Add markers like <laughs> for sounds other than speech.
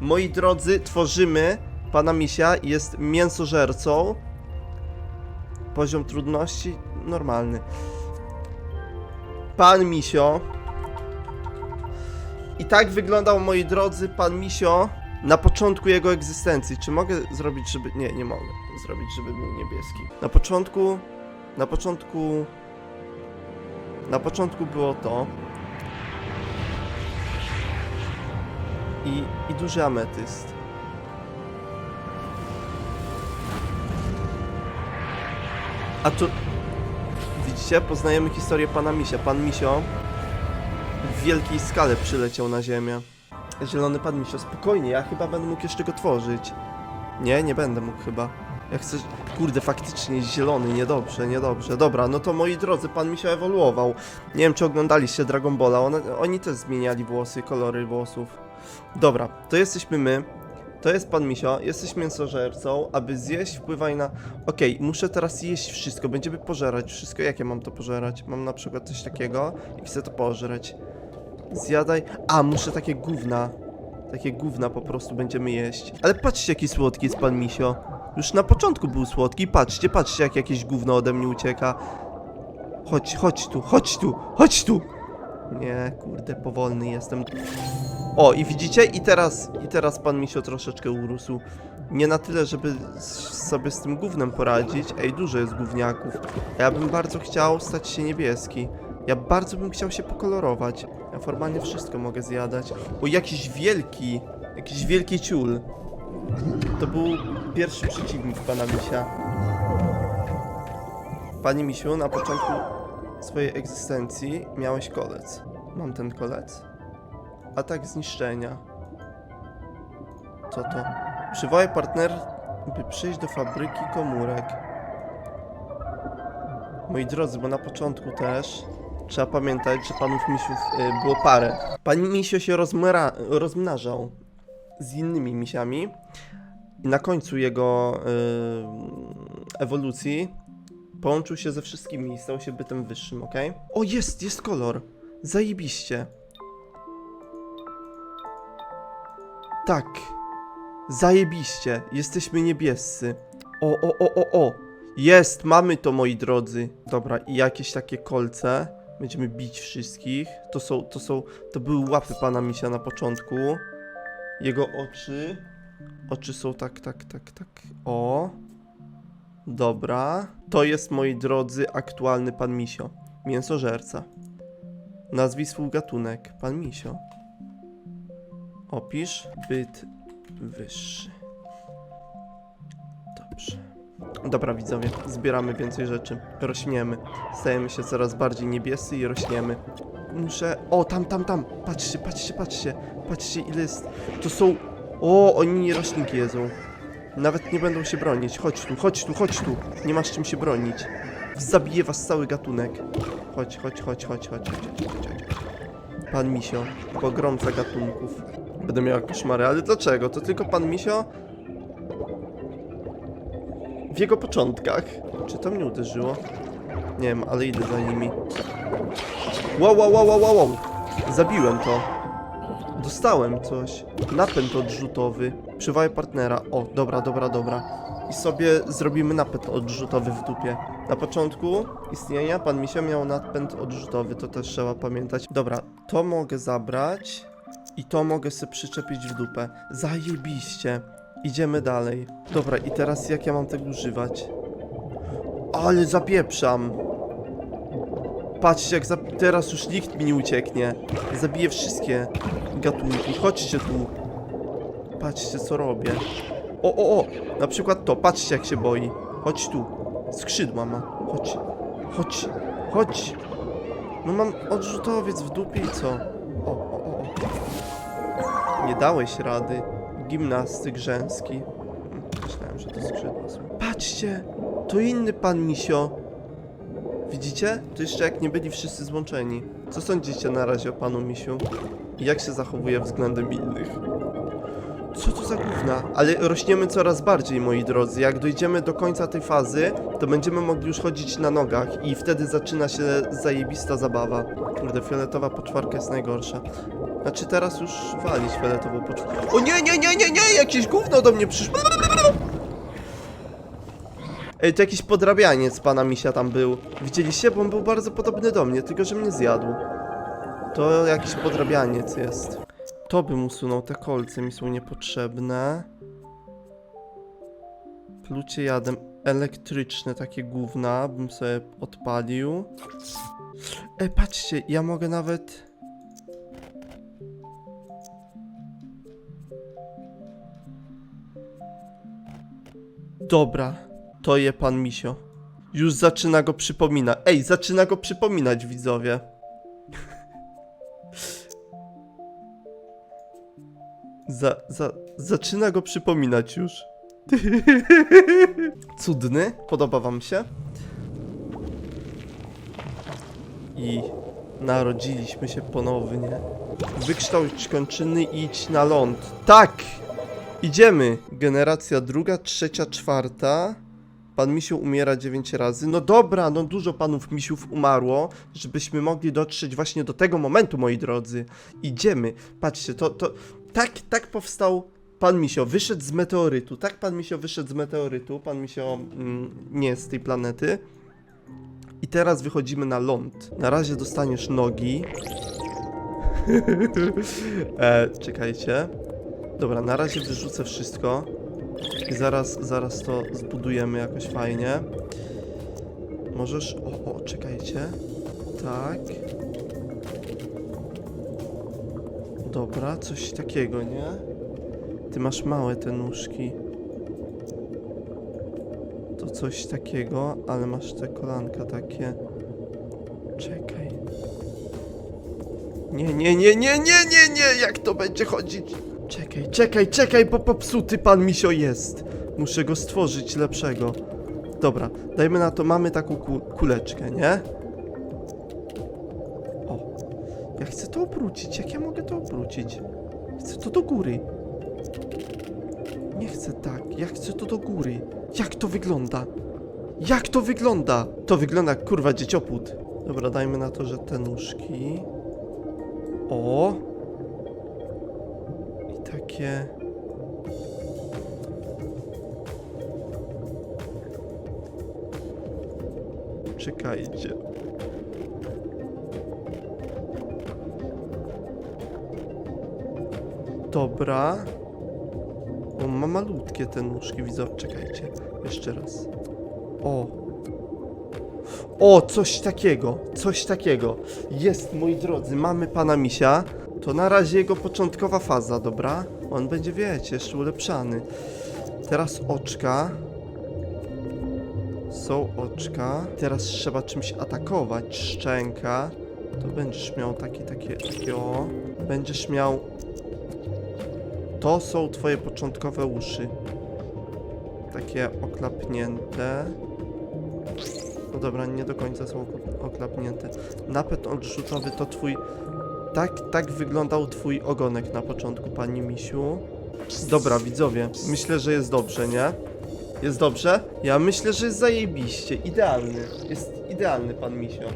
Moi drodzy, tworzymy pana misia, jest mięsożercą. Poziom trudności normalny. Pan misio. I tak wyglądał, moi drodzy, pan misio na początku jego egzystencji. Czy mogę zrobić, żeby... Nie, nie mogę zrobić, żeby był niebieski. Na początku... Na początku... Na początku było to. I, i duży ametyst. A tu... Widzicie? Poznajemy historię pana Misia. Pan Misio w wielkiej skale przyleciał na ziemię. Zielony pan Misio, spokojnie, ja chyba będę mógł jeszcze go tworzyć. Nie, nie będę mógł chyba. Ja chcę... Kurde, faktycznie zielony, niedobrze, niedobrze. Dobra, no to moi drodzy, pan Misio ewoluował. Nie wiem, czy oglądaliście Dragon Balla, one, oni też zmieniali włosy, kolory włosów. Dobra, to jesteśmy my. To jest pan Misio, jesteś mięsożercą, aby zjeść wpływaj na... Okej, muszę teraz jeść wszystko, będziemy pożerać wszystko. Jakie mam to pożerać? Mam na przykład coś takiego i chcę to pożreć. Zjadaj... A, muszę takie gówna. Takie gówna po prostu będziemy jeść. Ale patrzcie, jaki słodki jest pan Misio. Już na początku był słodki, patrzcie, patrzcie, jak jakieś gówno ode mnie ucieka. Chodź, chodź tu, chodź tu, chodź tu! Nie, kurde, powolny jestem. O, i widzicie? I teraz, i teraz pan Misio troszeczkę urósł. Nie na tyle, żeby sobie z tym gównem poradzić. Ej, dużo jest gówniaków. Ja bym bardzo chciał stać się niebieski. Ja bardzo bym chciał się pokolorować. Ja formalnie wszystko mogę zjadać. O, jakiś wielki, jakiś wielki ciul. To był pierwszy przeciwnik pana Misia. Panie Misiu, na początku swojej egzystencji miałeś kolec. Mam ten kolec? Atak zniszczenia. Co to? Przywołaj partner, by przyjść do fabryki komórek. Moi drodzy, bo na początku też trzeba pamiętać, że panów misiów y, było parę. Pan misio się rozmra- rozmnażał z innymi misiami i na końcu jego y, ewolucji połączył się ze wszystkimi i stał się bytem wyższym, ok? O, jest, jest kolor. Zajebiście. Tak. Zajebiście. Jesteśmy niebiescy. O, o, o, o, o. Jest, mamy to, moi drodzy. Dobra, i jakieś takie kolce. Będziemy bić wszystkich. To są, to są, to były łapy pana misia na początku. Jego oczy. Oczy są tak, tak, tak, tak. O. Dobra. To jest, moi drodzy, aktualny pan misio. Mięsożerca. Nazwij swój gatunek. Pan misio. Opisz byt wyższy. Dobrze. Dobra, widzowie, zbieramy więcej rzeczy. Rośniemy. Stajemy się coraz bardziej niebiescy i rośniemy. Muszę. O, tam, tam, tam. Patrzcie, patrzcie, patrzcie. Patrzcie, ile jest. To są. O, oni roślinki jedzą. Nawet nie będą się bronić. Chodź tu, chodź tu, chodź tu. Nie masz czym się bronić. Zabije was cały gatunek. Chodź, chodź, chodź, chodź, chodź, chodź, chodź, chodź. chodź. Pan Misio, pogromca gatunków. Będę miał koszmary, ale dlaczego? To tylko pan Misio? W jego początkach. Czy to mnie uderzyło? Nie wiem, ale idę za nimi. Wow, wow, wow, wow, wow. Zabiłem to. Dostałem coś. Napęd odrzutowy. Przywaj partnera. O, dobra, dobra, dobra. I sobie zrobimy napęd odrzutowy w dupie. Na początku istnienia pan Misio miał napęd odrzutowy, to też trzeba pamiętać. Dobra, to mogę zabrać i to mogę sobie przyczepić w dupę. Zajebiście. Idziemy dalej. Dobra, i teraz jak ja mam tego używać? Ale zapieprzam. Patrzcie, jak za... teraz już nikt mi nie ucieknie. Zabiję wszystkie gatunki. Chodźcie tu. Patrzcie, co robię. O, o, o! Na przykład to. Patrzcie, jak się boi. Chodź tu. Skrzydła ma. Chodź. Chodź. Chodź. No mam odrzutowiec w dupie i co? O, o. Nie dałeś rady. Gimnastyk rzęski. Myślałem, że to skrzydła są. Patrzcie! To inny pan Misio. Widzicie? To jeszcze jak nie byli wszyscy złączeni. Co sądzicie na razie o panu Misiu? I jak się zachowuje względem innych? Co to za gówna? Ale rośniemy coraz bardziej, moi drodzy. Jak dojdziemy do końca tej fazy, to będziemy mogli już chodzić na nogach i wtedy zaczyna się zajebista zabawa. Kurde, fioletowa poczwarka jest najgorsza. Znaczy teraz już walić fioletową poczwórkę. O nie, nie, nie, nie, nie! Jakieś gówno do mnie przyszło! Ej, to jakiś podrabianiec pana misia tam był. Widzieliście? Bo on był bardzo podobny do mnie, tylko że mnie zjadł. To jakiś podrabianiec jest. To bym usunął, te kolce mi są niepotrzebne. Plucie jadem elektryczne, takie gówna, bym sobie odpalił. Ej, patrzcie, ja mogę nawet... Dobra, to je pan misio. Już zaczyna go przypominać. Ej, zaczyna go przypominać, widzowie. Za, za, zaczyna go przypominać już. <laughs> Cudny, podoba wam się? I narodziliśmy się ponownie. Wykształć kończyny i idź na ląd. Tak! Idziemy! Generacja druga, trzecia, czwarta. Pan misiu umiera 9 razy. No dobra, no dużo panów misiów umarło, żebyśmy mogli dotrzeć właśnie do tego momentu, moi drodzy. Idziemy. Patrzcie, to, to tak, tak powstał pan misio. Wyszedł z meteorytu. Tak pan misio wyszedł z meteorytu. Pan misio mm, nie z tej planety. I teraz wychodzimy na ląd. Na razie dostaniesz nogi. <laughs> e, czekajcie. Dobra, na razie wyrzucę wszystko. I zaraz, zaraz to zbudujemy jakoś fajnie. Możesz... O, o, czekajcie. Tak. Dobra, coś takiego, nie? Ty masz małe te nóżki. To coś takiego, ale masz te kolanka takie. Czekaj. Nie, nie, nie, nie, nie, nie, nie! Jak to będzie chodzić? Czekaj, czekaj, czekaj, bo popsuty pan misio jest. Muszę go stworzyć lepszego. Dobra, dajmy na to, mamy taką ku kuleczkę, nie? O, ja chcę to obrócić. Jak ja mogę to obrócić? Chcę to do góry. Nie chcę tak, ja chcę to do góry. Jak to wygląda? Jak to wygląda? To wygląda jak kurwa dzieciopłód. Dobra, dajmy na to, że te nóżki. O! Takie. Czekajcie. Dobra. On ma malutkie te nóżki, widzę. Czekajcie. Jeszcze raz. O. O, coś takiego. Coś takiego. Jest, moi drodzy, mamy pana misia. To na razie jego początkowa faza, dobra? On będzie, wiecie, jeszcze ulepszany. Teraz oczka. Są oczka. Teraz trzeba czymś atakować. Szczęka. To będziesz miał takie, takie, takie o. Będziesz miał... To są twoje początkowe uszy. Takie oklapnięte. No dobra, nie do końca są okla- oklapnięte. Napęd odrzutowy to twój... Tak, tak wyglądał twój ogonek na początku, pani misiu. Dobra, widzowie, myślę, że jest dobrze, nie? Jest dobrze? Ja myślę, że jest zajebiście, idealny. Jest idealny pan misio.